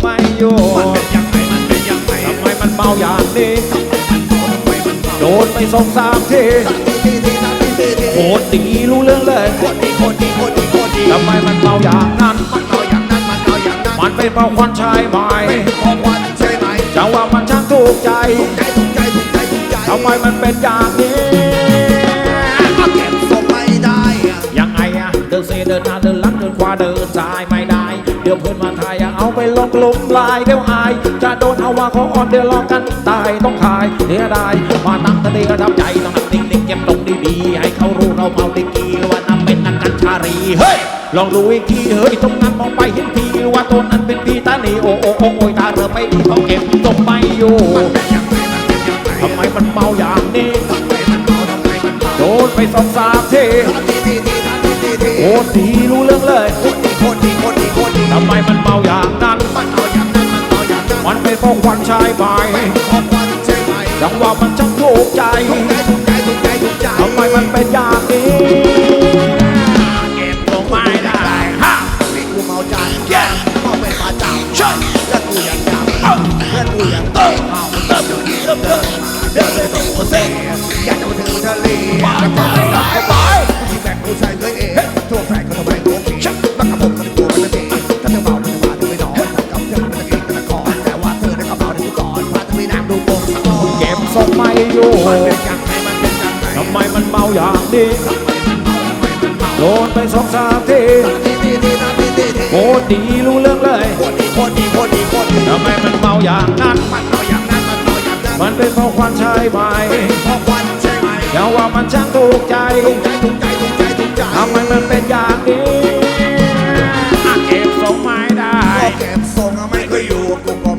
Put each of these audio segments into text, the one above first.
ไม่อยู่มันเป็นยังไงมันเป็นยังไงทำไมมันเมาอย่างนี้โดนไปสองสามทีโคตรดีรู้เรื่องเลยโคตรดีโคตรดีโคตรดีโคตรดีทำไมมันเมาอย่างนั้นมันเอาอย่างนั้นมันเอาอย่างนั้นมันเป็นเพราะควันชายไหม่เพอควันใช่ไหม่จังว่ามันช่างถูกใจถูกใจถูกใจถูกใจถูกใจทำไมมันเป็นอย่างนี้เอาเก็บส่งไม่ได้อะยังไงอะเดินเซเดินหน้าเดินหลังเดินขวาเดินซ้ายไม่ได้ ดี๋ยวเพื่อนมาทายอะเอาไปลงกลุ่มลายเดี๋ยวอาย จะโดนเอาว่าเขาอ่อนเดี๋ยวลองกันตายต้องขายเดี๋ยวได้มาตั้งสติกระทับใจต้องนั่งนิ่งๆเก็บตรงดีๆให้เขารู้เราเมาด้กี่ว่านั่นเป็นนักกัญชารีเฮ้ยลองดูอีกทีเฮ้ยตรงนั้นมองไปเห็นทีว่าตัวนั้นเป็นพีตานีโอ้โอ้โอ้โอ้ยตาเริ่มไม่ดีเขาเก็บตกไม่อยู่มันเป็นยังไป็นยังไงทำไมมันเมาอย่างนี้ทำไมมันเมาทำไมมันเมาโดนไปสองสามทีโอ้ดีรู้เรื่องเลย โคตรดีโคตรดีโคตรดีโคตรดีทำไมมันเมาอย่างนั้นมันเอาอย่างนั้นมันเอาอย่างนั้นมันเป็นเพราะควันชายไปพอควันใช่ไหมจังว่ามันช่างถูกใจถูกใจถูกใจถูกใจถูกใจทำไมมันเป็นอย่างนี้เก็บลงไม่ได้ฮะนี่กูเมาจัดเย้เมาเป็นประจำใช่แล้วกูยังจำแล้วกูยังเติมเมาเติมอยู่นี่เติมเติมเดินเลยตัวเซ่อยากจะมาถึงทะเลจะไปไหนไป อนเก็บทรงไม่อยู่มันเป็นยังไงมันเป็นยังไงทำไมมันเมาอย่างนี้โดนไปสองสามทีทีทีทีทีทีทีโคตรดีรู้เรื่องเลยโคตรดีโคตรดีโคตรดีโคตรดีทำไมมันเมาอย่างนั้นมันเอาอย่างนั้นมันเอาอย่างนั้นมันเป็นเพราะควันชายไปพอควันใช่ไหมจังว่ามันช่างถูกใจถูกใจถูกใจถูกใจถูกใจทำไมมันเป็นอย่างนี้อะเก็บทรงไม่ได้ก็เก็บทรงไม่เคยอยู่กูก็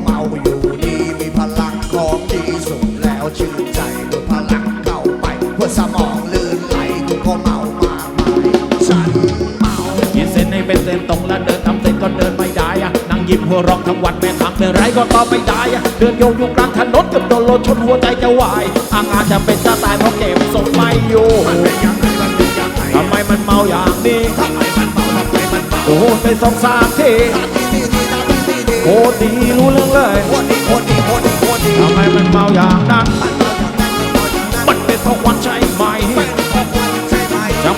สมองลื่นไหลกูก็เมามากมายฉันเมาขีดเส้นให้เป็นเส้นตรงแล้วเดินทำเส้นก็เดินไม่ได้อะนั่งยิ้มหัวเร้องทั้งวันแม่ทำเป็นไรก็ตอบไม่ได้อะเดินโยงอยู่กลางถนนกับโดนรถชนหัวใจจะวายอางอาจจะเป็นจะตายเพราะเก็บทรงไม่อยู่มันเป็นยังไงมันเป็นยังไงทำไมมันเมาอย่างนี้ทำไมมันเมาทำไมมันเมาโดนไปสองสามทีทีทีทีทีทีทีโคตรดีรู้เรื่องเลยโคตรดีโคตรดีโคตรดีโคตรดีทำไมมันเมาอย่างนั้นมันเอาอย่างนั้น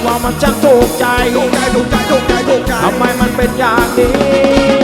ว่ามันช่างถูกใจถูกใจถูกใจถูกใจถูกใจทำไมมันเป็นอย่างนี้